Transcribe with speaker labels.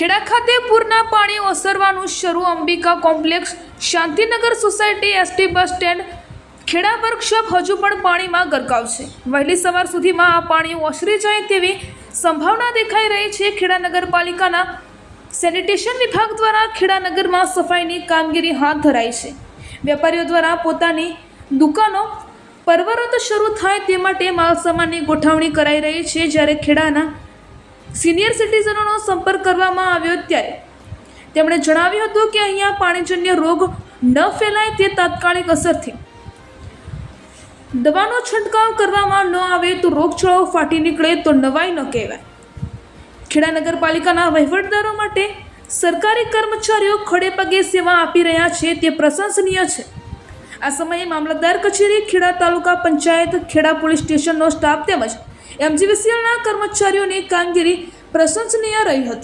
Speaker 1: ખેડા ખાતે પૂરના પાણી ઓસરવાનું શરૂ. Ambika complex Shantinagar society ST bus stand Kheda workshop હજુ પણ પાણીમાં ગરકાવ છે વહેલી સવાર સુધીમાં આ પાણી ઓસરી જાય તેવી સંભાવના દેખાઈ રહી છે. ખેડા નગરપાલિકાના સેનિટેશન વિભાગ દ્વારા ખેડા નગરમાં સફાઈની કામગીરી હાથ ધરાઈ છે. વેપારીઓ દ્વારા પોતાની દુકાનો પરવરત શરૂ થાય તે માટે માલસામાનની ગોઠવણી કરાઈ રહી છે. જ્યારે ખેડાના સિનિયર સિટીઝનોનો સંપર્ક કરવામાં આવ્યો ત્યારે તેમણે જણાવ્યું હતું કે અહીંયા પાણીજન્ય રોગ ન ફેલાય તે તાત્કાલિક અસરથી. દવાનો છંટકાવ કરવામાં ન આવે તો રોગચાળો ફાટી નીકળે તો નવાઈ ન કહેવાય. ખેડા નગરપાલિકાના વહીવટદારો માટે સરકારી કર્મચારીઓ ખડે પગે સેવા આપી રહ્યા છે તે પ્રશંસનીય છે. આ સમયે મામલતદાર કચેરી ખેડા તાલુકા પંચાયત ખેડા પોલીસ સ્ટેશનનો સ્ટાફ તેમજ એમજીવીસીએલના કર્મચારીઓની કામગીરી પ્રશંસનીય રહી હતી.